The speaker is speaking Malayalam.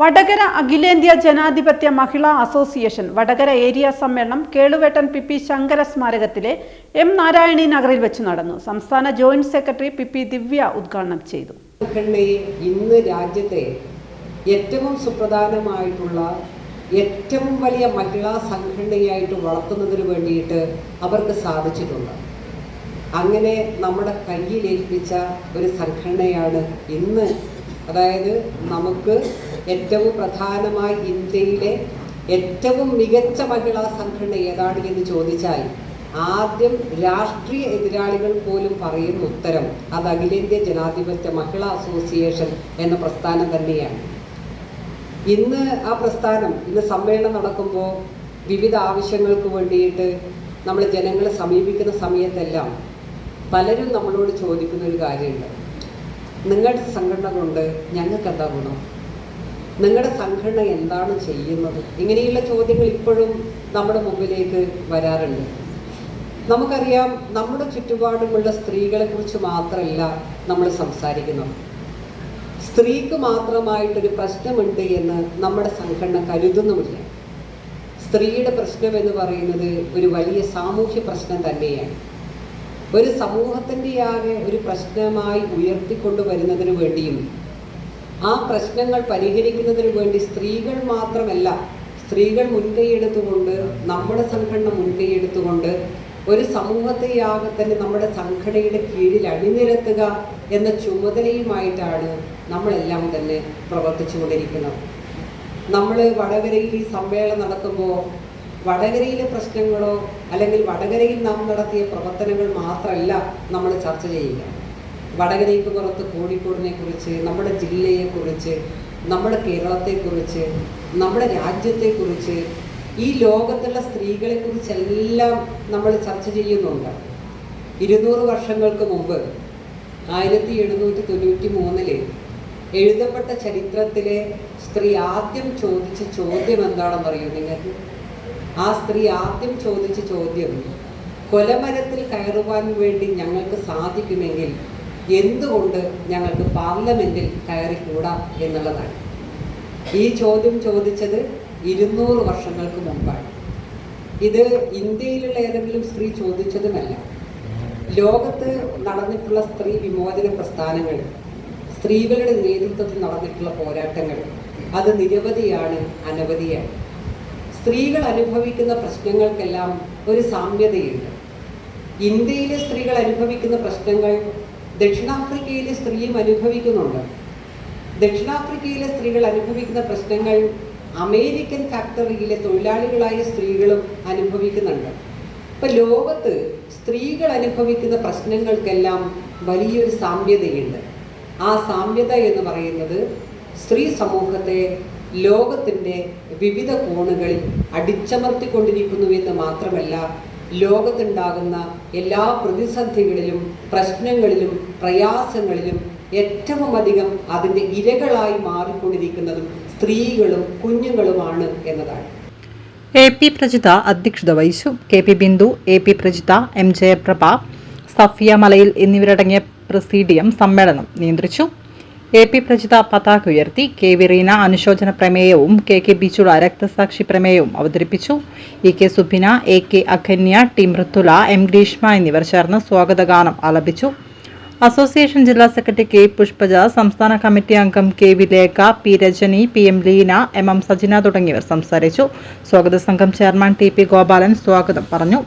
വടകര അഖിലേന്ത്യാ ജനാധിപത്യ മഹിളാ അസോസിയേഷൻ വടകര ഏരിയ സമ്മേളനം കേളുവേട്ടൻ പി പി ശങ്കര സ്മാരകത്തിലെ എം നാരായണി നഗറിൽ വെച്ച് നടന്നു. സംസ്ഥാന joint secretary P P Divya ഉദ്ഘാടനം ചെയ്തു. ഇന്ന് രാജ്യത്തെ ഏറ്റവും സുപ്രധാനമായിട്ടുള്ള ഏറ്റവും വലിയ മഹിളാ സംഘടനയായിട്ട് വളർത്തുന്നതിന് വേണ്ടിയിട്ട് അവർക്ക് സാധിച്ചിട്ടുണ്ട്. അങ്ങനെ നമ്മുടെ കയ്യിലേൽപ്പിച്ച ഒരു സംഘടനയാണ് ഇന്ന് അതായത് നമുക്ക് ഏറ്റവും പ്രധാനമായി ഇന്ത്യയിലെ ഏറ്റവും മികച്ച മഹിളാ സംഘടന ഏതാണ് എന്ന് ചോദിച്ചാൽ ആദ്യം രാഷ്ട്രീയ എതിരാളികൾ പോലും പറയുന്ന ഉത്തരം അത് അഖിലേന്ത്യാ ജനാധിപത്യ മഹിളാ അസോസിയേഷൻ എന്ന പ്രസ്ഥാനം തന്നെയാണ്. ഇന്ന് ആ പ്രസ്ഥാനം ഇന്ന് സമ്മേളനം നടക്കുമ്പോൾ വിവിധ ആവശ്യങ്ങൾക്ക് വേണ്ടിയിട്ട് നമ്മൾ ജനങ്ങളെ സമീപിക്കുന്ന സമയത്തെല്ലാം പലരും നമ്മളോട് ചോദിക്കുന്ന ഒരു കാര്യമുണ്ട്. നിങ്ങളുടെ സംഘടന കൊണ്ട് ഞങ്ങൾക്ക് എന്താ ഗുണം? നിങ്ങളുടെ സംഘടന എന്താണ് ചെയ്യുന്നത്? ഇങ്ങനെയുള്ള ചോദ്യങ്ങൾ ഇപ്പോഴും നമ്മുടെ മുമ്പിലേക്ക് വരാറുണ്ട്. നമുക്കറിയാം നമ്മുടെ ചുറ്റുപാടുമുള്ള സ്ത്രീകളെ കുറിച്ച് മാത്രമല്ല നമ്മൾ സംസാരിക്കുന്നത്. സ്ത്രീക്ക് മാത്രമായിട്ടൊരു പ്രശ്നമുണ്ട് എന്ന് നമ്മുടെ സംഘടന കരുതുന്നുമില്ല. സ്ത്രീയുടെ പ്രശ്നം എന്ന് പറയുന്നത് ഒരു വലിയ സാമൂഹ്യ പ്രശ്നം തന്നെയാണ്. ഒരു സമൂഹത്തിന്റെ ആകെ ഒരു പ്രശ്നമായി ഉയർത്തിക്കൊണ്ടു വരുന്നതിനു വേണ്ടിയും ആ പ്രശ്നങ്ങൾ പരിഹരിക്കുന്നതിന് വേണ്ടി സ്ത്രീകൾ മാത്രമല്ല സ്ത്രീകൾ മുൻകൈയെടുത്തുകൊണ്ട് നമ്മുടെ സംഘടന മുൻകൈയെടുത്തുകൊണ്ട് ഒരു സമൂഹത്തെയാകെ തന്നെ നമ്മുടെ സംഘടനയുടെ കീഴിൽ അണിനിരത്തുക എന്ന ചുമതലയുമായിട്ടാണ് നമ്മളെല്ലാം തന്നെ പ്രവർത്തിച്ചുകൊണ്ടിരിക്കുന്നത്. നമ്മൾ വടകരയിൽ ഈ സമ്മേളനം നടക്കുമ്പോൾ വടകരയിലെ പ്രശ്നങ്ങളോ അല്ലെങ്കിൽ വടകരയിൽ നാം നടത്തിയ പ്രവർത്തനങ്ങൾ മാത്രമല്ല നമ്മൾ ചർച്ച ചെയ്യുക. വടകരയ്ക്ക് പുറത്ത് കോഴിക്കോടിനെ കുറിച്ച് നമ്മുടെ ജില്ലയെക്കുറിച്ച് നമ്മുടെ കേരളത്തെക്കുറിച്ച് നമ്മുടെ രാജ്യത്തെക്കുറിച്ച് ഈ ലോകത്തുള്ള സ്ത്രീകളെക്കുറിച്ചെല്ലാം നമ്മൾ ചർച്ച ചെയ്യുന്നുണ്ട്. ഇരുന്നൂറ് വർഷങ്ങൾക്ക് മുമ്പ് ആയിരത്തി എഴുന്നൂറ്റി തൊണ്ണൂറ്റി മൂന്നിൽ എഴുതപ്പെട്ട ചരിത്രത്തിലെ സ്ത്രീ ആദ്യം ചോദിച്ച ചോദ്യം എന്താണെന്നറിയോ നിങ്ങൾക്ക്? ആ സ്ത്രീ ആദ്യം ചോദിച്ച ചോദ്യം കൊലമരത്തിൽ കയറുവാൻ വേണ്ടി ഞങ്ങൾക്ക് സാധിക്കുമെങ്കിൽ എന്തുകൊണ്ട് ഞങ്ങൾക്ക് പാർലമെന്റിൽ കയറിക്കൂടാ? എന്നുള്ളതാണ്. ഈ ചോദ്യം ചോദിച്ചത് ഇരുന്നൂറ് വർഷങ്ങൾക്ക് മുമ്പാണ്. ഇത് ഇന്ത്യയിലുള്ള ഏതെങ്കിലും സ്ത്രീ ചോദിച്ചതുമല്ല. ലോകത്ത് നടന്നിട്ടുള്ള സ്ത്രീ വിമോചന പ്രസ്ഥാനങ്ങൾ സ്ത്രീകളുടെ നേതൃത്വത്തിൽ നടന്നിട്ടുള്ള പോരാട്ടങ്ങൾ അത് നിരവധിയാണ് അനവധിയാണ്. സ്ത്രീകൾ അനുഭവിക്കുന്ന പ്രശ്നങ്ങൾക്കെല്ലാം ഒരു സാമ്യതയുണ്ട്. ഇന്ത്യയിലെ സ്ത്രീകൾ അനുഭവിക്കുന്ന പ്രശ്നങ്ങൾ ദക്ഷിണാഫ്രിക്കയിലെ സ്ത്രീയും അനുഭവിക്കുന്നുണ്ട്. ദക്ഷിണാഫ്രിക്കയിലെ സ്ത്രീകൾ അനുഭവിക്കുന്ന പ്രശ്നങ്ങൾ അമേരിക്കൻ ഫാക്ടറിയിലെ തൊഴിലാളികളായ സ്ത്രീകളും അനുഭവിക്കുന്നുണ്ട്. ഇപ്പൊ ലോകത്ത് സ്ത്രീകൾ അനുഭവിക്കുന്ന പ്രശ്നങ്ങൾക്കെല്ലാം വലിയൊരു സാമ്യതയുണ്ട്. ആ സാമ്യത എന്ന് പറയുന്നത് സ്ത്രീ സമൂഹത്തെ ലോകത്തിന്റെ വിവിധ കോണുകളിൽ അടിച്ചമർത്തിക്കൊണ്ടിരിക്കുന്നു എന്ന് മാത്രമല്ല ലോകത്തുണ്ടാകുന്ന എല്ലാ പ്രതിസന്ധികളിലും പ്രശ്നങ്ങളിലും പ്രയാസങ്ങളിലും ഏറ്റവും അധികം അതിന്റെ ഇരകളായി മാറിക്കൊണ്ടിരിക്കുന്നതും സ്ത്രീകളും കുഞ്ഞുങ്ങളുമാണ് എന്നതാണ്. എ പി പ്രജിത അധ്യക്ഷത വഹിച്ചു. K P Bindu A P Prajitha M Jayaprabha Safiya Malayil എന്നിവരടങ്ങിയ പ്രസീഡിയം സമ്മേളനം നിയന്ത്രിച്ചു. എ പി പ്രജിത പതാക ഉയർത്തി കെ വി റീന അനുശോചന പ്രമേയവും കെ കെ ബിച്ചുള രക്തസാക്ഷി പ്രമേയവും അവതരിപ്പിച്ചു. E K Subina A K Akhanya T Mrithula M Greeshma എന്നിവർ ചേർന്ന് സ്വാഗതഗാനം ആലപിച്ചു. അസോസിയേഷൻ ജില്ലാ സെക്രട്ടറി കെ പുഷ്പജ സംസ്ഥാന കമ്മിറ്റി അംഗം K V Lekha P Rajani P M Leena M M Sajina തുടങ്ങിയവർ സംസാരിച്ചു. സ്വാഗത സംഘം ചെയർമാൻ ടി പി ഗോപാലൻ സ്വാഗതം പറഞ്ഞു.